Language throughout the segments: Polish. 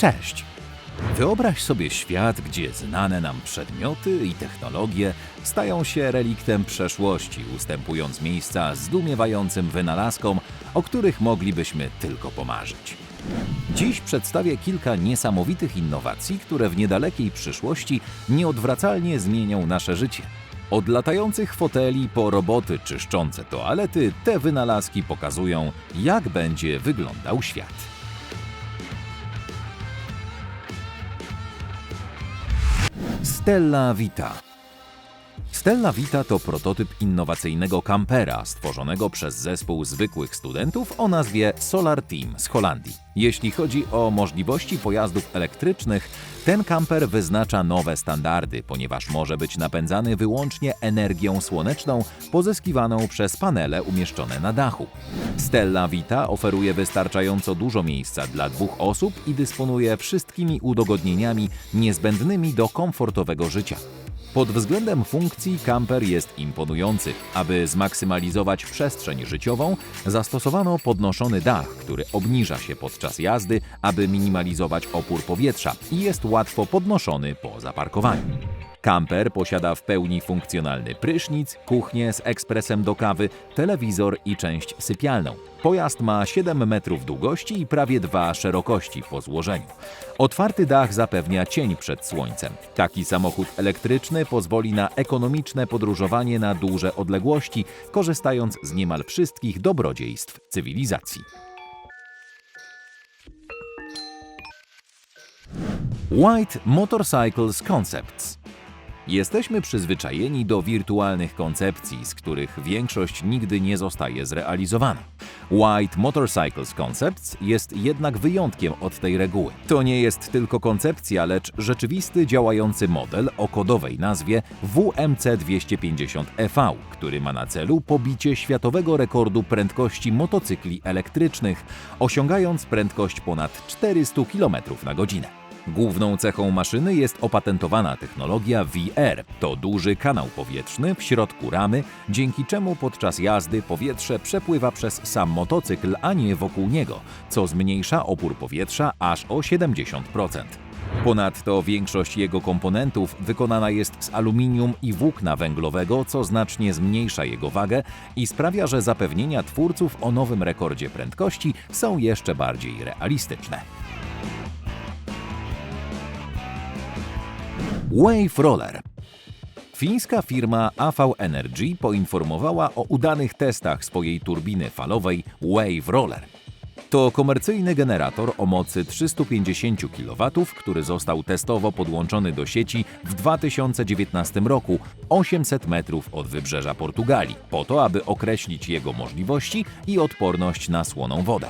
Cześć! Wyobraź sobie świat, gdzie znane nam przedmioty i technologie stają się reliktem przeszłości, ustępując miejsca zdumiewającym wynalazkom, o których moglibyśmy tylko pomarzyć. Dziś przedstawię kilka niesamowitych innowacji, które w niedalekiej przyszłości nieodwracalnie zmienią nasze życie. Od latających foteli po roboty czyszczące toalety, te wynalazki pokazują, jak będzie wyglądał świat. Stella Vita. Stella Vita to prototyp innowacyjnego kampera stworzonego przez zespół zwykłych studentów o nazwie Solar Team z Holandii. Jeśli chodzi o możliwości pojazdów elektrycznych, ten kamper wyznacza nowe standardy, ponieważ może być napędzany wyłącznie energią słoneczną pozyskiwaną przez panele umieszczone na dachu. Stella Vita oferuje wystarczająco dużo miejsca dla dwóch osób i dysponuje wszystkimi udogodnieniami niezbędnymi do komfortowego życia. Pod względem funkcji kamper jest imponujący. Aby zmaksymalizować przestrzeń życiową, zastosowano podnoszony dach, który obniża się podczas jazdy, aby minimalizować opór powietrza i jest łatwo podnoszony po zaparkowaniu. Kamper posiada w pełni funkcjonalny prysznic, kuchnię z ekspresem do kawy, telewizor i część sypialną. Pojazd ma 7 metrów długości i prawie 2 szerokości po złożeniu. Otwarty dach zapewnia cień przed słońcem. Taki samochód elektryczny pozwoli na ekonomiczne podróżowanie na duże odległości, korzystając z niemal wszystkich dobrodziejstw cywilizacji. White Motorcycles Concepts Jesteśmy przyzwyczajeni do wirtualnych koncepcji, z których większość nigdy nie zostaje zrealizowana. White Motorcycles Concepts jest jednak wyjątkiem od tej reguły. To nie jest tylko koncepcja, lecz rzeczywisty działający model o kodowej nazwie WMC250EV, który ma na celu pobicie światowego rekordu prędkości motocykli elektrycznych, osiągając prędkość ponad 400 km na godzinę. Główną cechą maszyny jest opatentowana technologia VR. To duży kanał powietrzny w środku ramy, dzięki czemu podczas jazdy powietrze przepływa przez sam motocykl, a nie wokół niego, co zmniejsza opór powietrza aż o 70%. Ponadto większość jego komponentów wykonana jest z aluminium i włókna węglowego, co znacznie zmniejsza jego wagę i sprawia, że zapewnienia twórców o nowym rekordzie prędkości są jeszcze bardziej realistyczne. Wave Roller. Fińska firma AV Energy poinformowała o udanych testach swojej turbiny falowej Wave Roller. To komercyjny generator o mocy 350 kW, który został testowo podłączony do sieci w 2019 roku 800 metrów od wybrzeża Portugalii, po to aby określić jego możliwości i odporność na słoną wodę.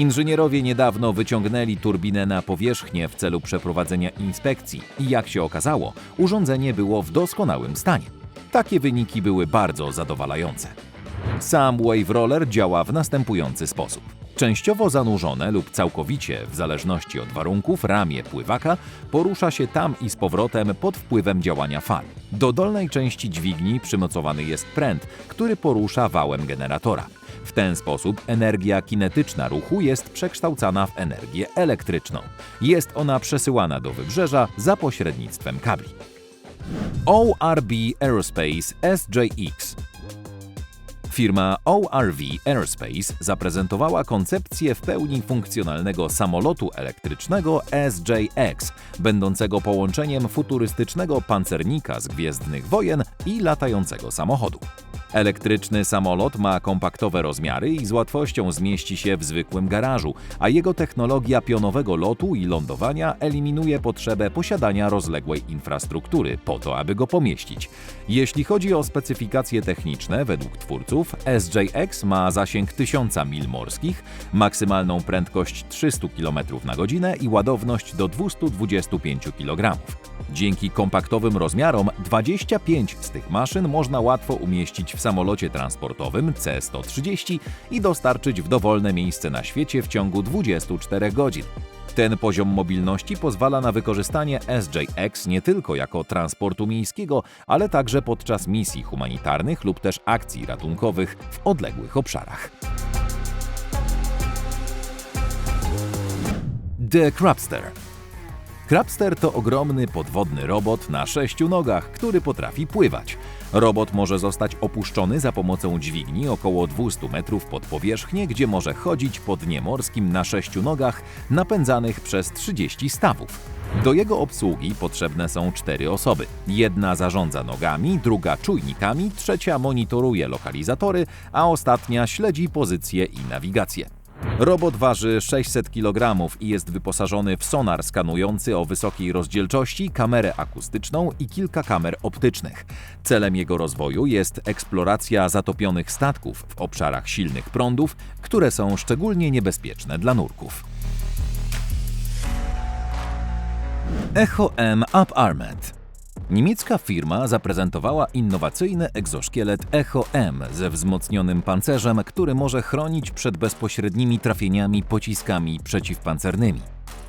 Inżynierowie niedawno wyciągnęli turbinę na powierzchnię w celu przeprowadzenia inspekcji i jak się okazało, urządzenie było w doskonałym stanie. Takie wyniki były bardzo zadowalające. Sam Wave Roller działa w następujący sposób. Częściowo zanurzone lub całkowicie, w zależności od warunków, ramię pływaka porusza się tam i z powrotem pod wpływem działania fal. Do dolnej części dźwigni przymocowany jest pręt, który porusza wałem generatora. W ten sposób energia kinetyczna ruchu jest przekształcana w energię elektryczną. Jest ona przesyłana do wybrzeża za pośrednictwem kabli. ORB Aerospace SJX Firma ORV Aerospace zaprezentowała koncepcję w pełni funkcjonalnego samolotu elektrycznego SJX, będącego połączeniem futurystycznego pancernika z Gwiezdnych Wojen i latającego samochodu. Elektryczny samolot ma kompaktowe rozmiary i z łatwością zmieści się w zwykłym garażu, a jego technologia pionowego lotu i lądowania eliminuje potrzebę posiadania rozległej infrastruktury po to, aby go pomieścić. Jeśli chodzi o specyfikacje techniczne, według twórców SJX ma zasięg 1000 mil morskich, maksymalną prędkość 300 km na godzinę i ładowność do 225 kg. Dzięki kompaktowym rozmiarom 25 z tych maszyn można łatwo umieścić w samolocie transportowym C-130 i dostarczyć w dowolne miejsce na świecie w ciągu 24 godzin. Ten poziom mobilności pozwala na wykorzystanie SJX nie tylko jako transportu miejskiego, ale także podczas misji humanitarnych lub też akcji ratunkowych w odległych obszarach. The Crabster. Crabster to ogromny podwodny robot na sześciu nogach, który potrafi pływać. Robot może zostać opuszczony za pomocą dźwigni około 200 metrów pod powierzchnię, gdzie może chodzić po dnie morskim na sześciu nogach napędzanych przez 30 stawów. Do jego obsługi potrzebne są cztery osoby. Jedna zarządza nogami, druga czujnikami, trzecia monitoruje lokalizatory, a ostatnia śledzi pozycję i nawigację. Robot waży 600 kg i jest wyposażony w sonar skanujący o wysokiej rozdzielczości, kamerę akustyczną i kilka kamer optycznych. Celem jego rozwoju jest eksploracja zatopionych statków w obszarach silnych prądów, które są szczególnie niebezpieczne dla nurków. Echo M Up Armed Niemiecka firma zaprezentowała innowacyjny egzoszkielet Echo M ze wzmocnionym pancerzem, który może chronić przed bezpośrednimi trafieniami pociskami przeciwpancernymi.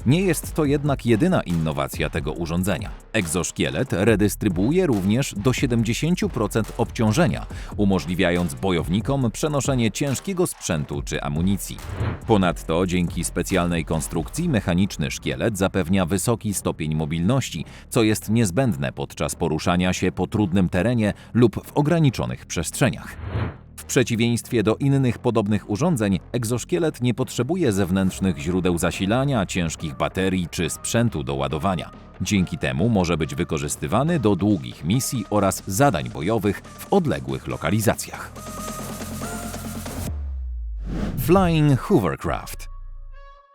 Nie jest to jednak jedyna innowacja tego urządzenia. Egzoszkielet redystrybuuje również do 70% obciążenia, umożliwiając bojownikom przenoszenie ciężkiego sprzętu czy amunicji. Ponadto dzięki specjalnej konstrukcji mechaniczny szkielet zapewnia wysoki stopień mobilności, co jest niezbędne podczas poruszania się po trudnym terenie lub w ograniczonych przestrzeniach. Przeciwieństwie do innych podobnych urządzeń, egzoszkielet nie potrzebuje zewnętrznych źródeł zasilania, ciężkich baterii czy sprzętu do ładowania. Dzięki temu może być wykorzystywany do długich misji oraz zadań bojowych w odległych lokalizacjach. Flying Hovercraft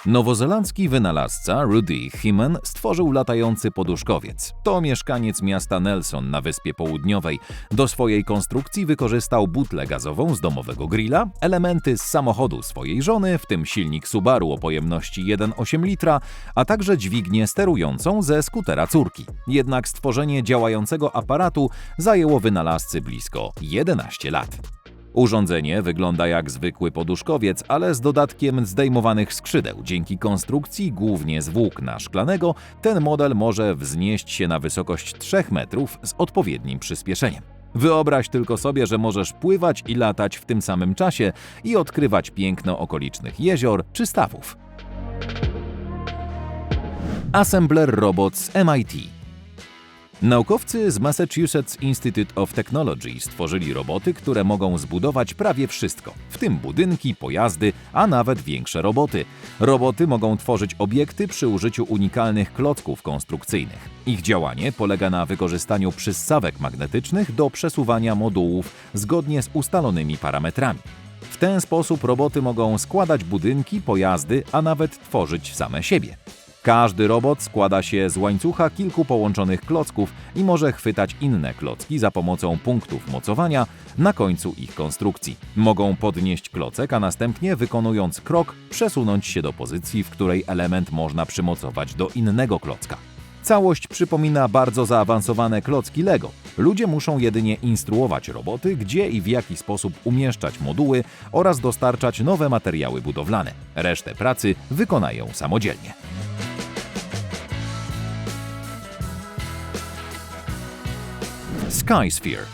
Nowozelandzki wynalazca Rudy Himen stworzył latający poduszkowiec. To mieszkaniec miasta Nelson na Wyspie Południowej. Do swojej konstrukcji wykorzystał butlę gazową z domowego grilla, elementy z samochodu swojej żony, w tym silnik Subaru o pojemności 1,8 litra, a także dźwignię sterującą ze skutera córki. Jednak stworzenie działającego aparatu zajęło wynalazcy blisko 11 lat. Urządzenie wygląda jak zwykły poduszkowiec, ale z dodatkiem zdejmowanych skrzydeł. Dzięki konstrukcji głównie z włókna szklanego, ten model może wznieść się na wysokość 3 metrów z odpowiednim przyspieszeniem. Wyobraź tylko sobie, że możesz pływać i latać w tym samym czasie i odkrywać piękno okolicznych jezior czy stawów. Assembler Robot z MIT Naukowcy z Massachusetts Institute of Technology stworzyli roboty, które mogą zbudować prawie wszystko, w tym budynki, pojazdy, a nawet większe roboty. Roboty mogą tworzyć obiekty przy użyciu unikalnych klocków konstrukcyjnych. Ich działanie polega na wykorzystaniu przyssawek magnetycznych do przesuwania modułów zgodnie z ustalonymi parametrami. W ten sposób roboty mogą składać budynki, pojazdy, a nawet tworzyć same siebie. Każdy robot składa się z łańcucha kilku połączonych klocków i może chwytać inne klocki za pomocą punktów mocowania na końcu ich konstrukcji. Mogą podnieść klocek, a następnie wykonując krok przesunąć się do pozycji, w której element można przymocować do innego klocka. Całość przypomina bardzo zaawansowane klocki Lego. Ludzie muszą jedynie instruować roboty, gdzie i w jaki sposób umieszczać moduły oraz dostarczać nowe materiały budowlane. Resztę pracy wykonają samodzielnie. Skysphere.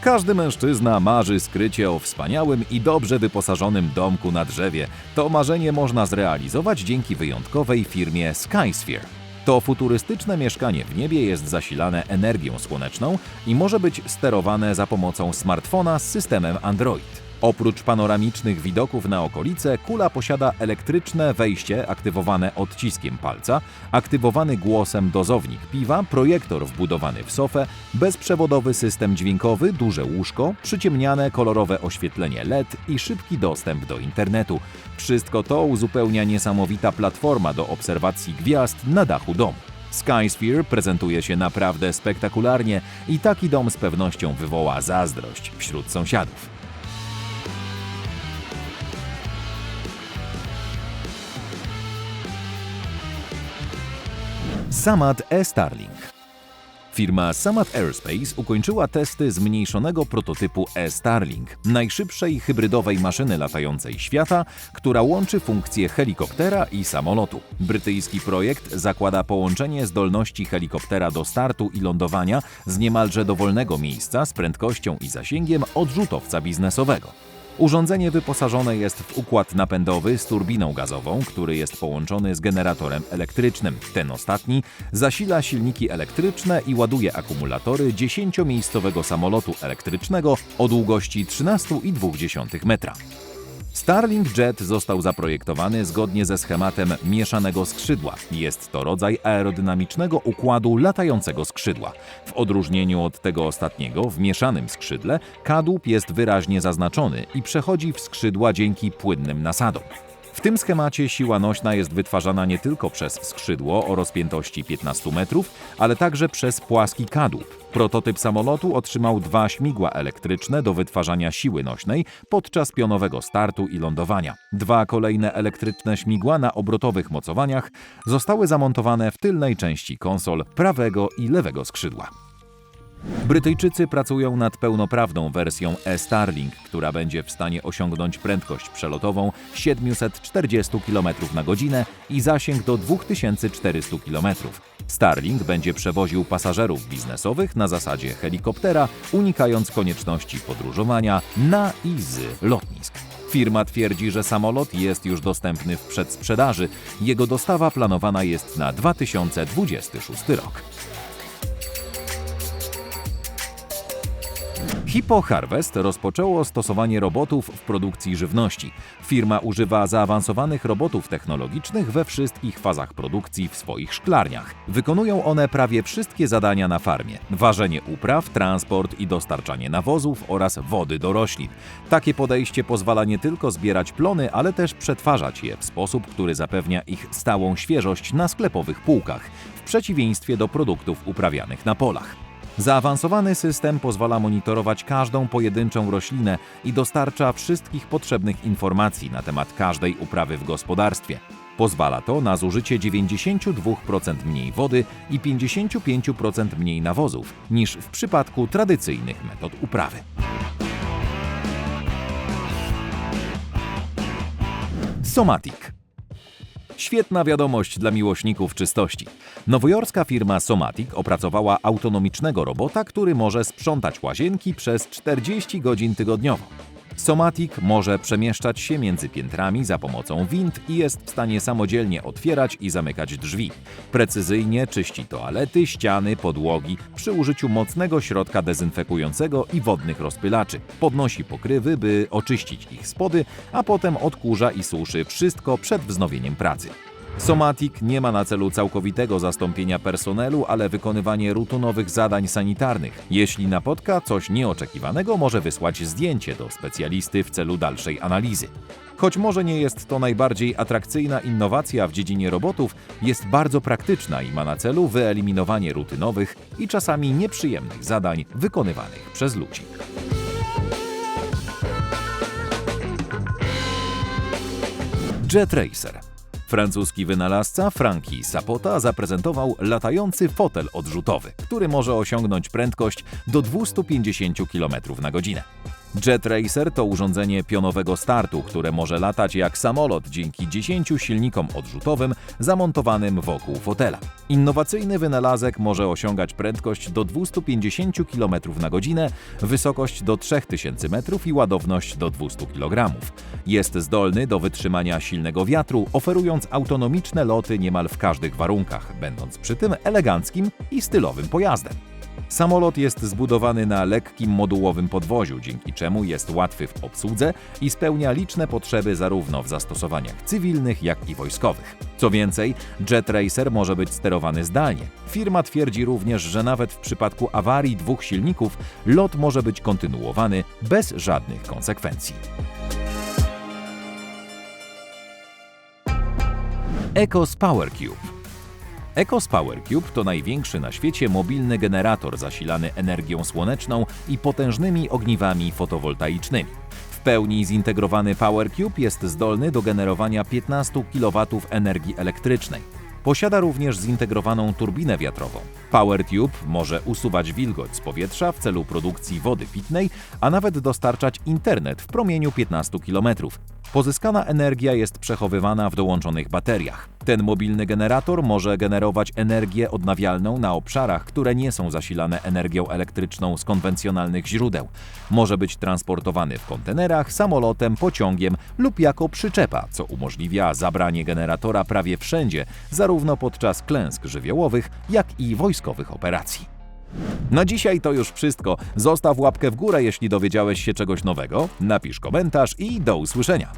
Każdy mężczyzna marzy skrycie o wspaniałym i dobrze wyposażonym domku na drzewie. To marzenie można zrealizować dzięki wyjątkowej firmie Skysphere. To futurystyczne mieszkanie w niebie jest zasilane energią słoneczną i może być sterowane za pomocą smartfona z systemem Android. Oprócz panoramicznych widoków na okolice, kula posiada elektryczne wejście aktywowane odciskiem palca, aktywowany głosem dozownik piwa, projektor wbudowany w sofę, bezprzewodowy system dźwiękowy, duże łóżko, przyciemniane kolorowe oświetlenie LED i szybki dostęp do internetu. Wszystko to uzupełnia niesamowita platforma do obserwacji gwiazd na dachu domu. Skysphere prezentuje się naprawdę spektakularnie i taki dom z pewnością wywoła zazdrość wśród sąsiadów. Samad E-Starlink. Firma Samad Aerospace ukończyła testy zmniejszonego prototypu E-Starlink, najszybszej hybrydowej maszyny latającej świata, która łączy funkcje helikoptera i samolotu. Brytyjski projekt zakłada połączenie zdolności helikoptera do startu i lądowania z niemalże dowolnego miejsca z prędkością i zasięgiem odrzutowca biznesowego. Urządzenie wyposażone jest w układ napędowy z turbiną gazową, który jest połączony z generatorem elektrycznym. Ten ostatni zasila silniki elektryczne i ładuje akumulatory 10-miejscowego samolotu elektrycznego o długości 13,2 metra. Starlink Jet został zaprojektowany zgodnie ze schematem mieszanego skrzydła. Jest to rodzaj aerodynamicznego układu latającego skrzydła. W odróżnieniu od tego ostatniego, w mieszanym skrzydle kadłub jest wyraźnie zaznaczony i przechodzi w skrzydła dzięki płynnym nasadom. W tym schemacie siła nośna jest wytwarzana nie tylko przez skrzydło o rozpiętości 15 metrów, ale także przez płaski kadłub. Prototyp samolotu otrzymał dwa śmigła elektryczne do wytwarzania siły nośnej podczas pionowego startu i lądowania. Dwa kolejne elektryczne śmigła na obrotowych mocowaniach zostały zamontowane w tylnej części konsol prawego i lewego skrzydła. Brytyjczycy pracują nad pełnoprawną wersją e-Starlink, która będzie w stanie osiągnąć prędkość przelotową 740 km na godzinę i zasięg do 2400 km. Starlink będzie przewoził pasażerów biznesowych na zasadzie helikoptera, unikając konieczności podróżowania na i z lotnisk. Firma twierdzi, że samolot jest już dostępny w przedsprzedaży. Jego dostawa planowana jest na 2026 rok. Hippo Harvest rozpoczęło stosowanie robotów w produkcji żywności. Firma używa zaawansowanych robotów technologicznych we wszystkich fazach produkcji w swoich szklarniach. Wykonują one prawie wszystkie zadania na farmie: ważenie upraw, transport i dostarczanie nawozów oraz wody do roślin. Takie podejście pozwala nie tylko zbierać plony, ale też przetwarzać je w sposób, który zapewnia ich stałą świeżość na sklepowych półkach, w przeciwieństwie do produktów uprawianych na polach. Zaawansowany system pozwala monitorować każdą pojedynczą roślinę i dostarcza wszystkich potrzebnych informacji na temat każdej uprawy w gospodarstwie. Pozwala to na zużycie 92% mniej wody i 55% mniej nawozów niż w przypadku tradycyjnych metod uprawy. Somatic Świetna wiadomość dla miłośników czystości. Nowojorska firma Somatic opracowała autonomicznego robota, który może sprzątać łazienki przez 40 godzin tygodniowo. Somatic może przemieszczać się między piętrami za pomocą wind i jest w stanie samodzielnie otwierać i zamykać drzwi. Precyzyjnie czyści toalety, ściany, podłogi przy użyciu mocnego środka dezynfekującego i wodnych rozpylaczy. Podnosi pokrywy, by oczyścić ich spody, a potem odkurza i suszy wszystko przed wznowieniem pracy. Somatic nie ma na celu całkowitego zastąpienia personelu, ale wykonywanie rutynowych zadań sanitarnych. Jeśli napotka coś nieoczekiwanego, może wysłać zdjęcie do specjalisty w celu dalszej analizy. Choć może nie jest to najbardziej atrakcyjna innowacja w dziedzinie robotów, jest bardzo praktyczna i ma na celu wyeliminowanie rutynowych i czasami nieprzyjemnych zadań wykonywanych przez ludzi. Jet Racer Francuski wynalazca Franki Sapota zaprezentował latający fotel odrzutowy, który może osiągnąć prędkość do 250 km na godzinę. Jet Racer to urządzenie pionowego startu, które może latać jak samolot dzięki 10 silnikom odrzutowym zamontowanym wokół fotela. Innowacyjny wynalazek może osiągać prędkość do 250 km na godzinę, wysokość do 3000 metrów i ładowność do 200 kg. Jest zdolny do wytrzymania silnego wiatru, oferując autonomiczne loty niemal w każdych warunkach, będąc przy tym eleganckim i stylowym pojazdem. Samolot jest zbudowany na lekkim modułowym podwoziu, dzięki czemu jest łatwy w obsłudze i spełnia liczne potrzeby zarówno w zastosowaniach cywilnych, jak i wojskowych. Co więcej, Jet Racer może być sterowany zdalnie. Firma twierdzi również, że nawet w przypadku awarii dwóch silników lot może być kontynuowany bez żadnych konsekwencji. Ecos Power Cube Ecos Power Cube to największy na świecie mobilny generator zasilany energią słoneczną i potężnymi ogniwami fotowoltaicznymi. W pełni zintegrowany Power Cube jest zdolny do generowania 15 kW energii elektrycznej. Posiada również zintegrowaną turbinę wiatrową. Power Tube może usuwać wilgoć z powietrza w celu produkcji wody pitnej, a nawet dostarczać internet w promieniu 15 km. Pozyskana energia jest przechowywana w dołączonych bateriach. Ten mobilny generator może generować energię odnawialną na obszarach, które nie są zasilane energią elektryczną z konwencjonalnych źródeł. Może być transportowany w kontenerach, samolotem, pociągiem lub jako przyczepa, co umożliwia zabranie generatora prawie wszędzie, zarówno podczas klęsk żywiołowych, jak i wojskowych operacji. Na dzisiaj to już wszystko. Zostaw łapkę w górę, jeśli dowiedziałeś się czegoś nowego, napisz komentarz i do usłyszenia.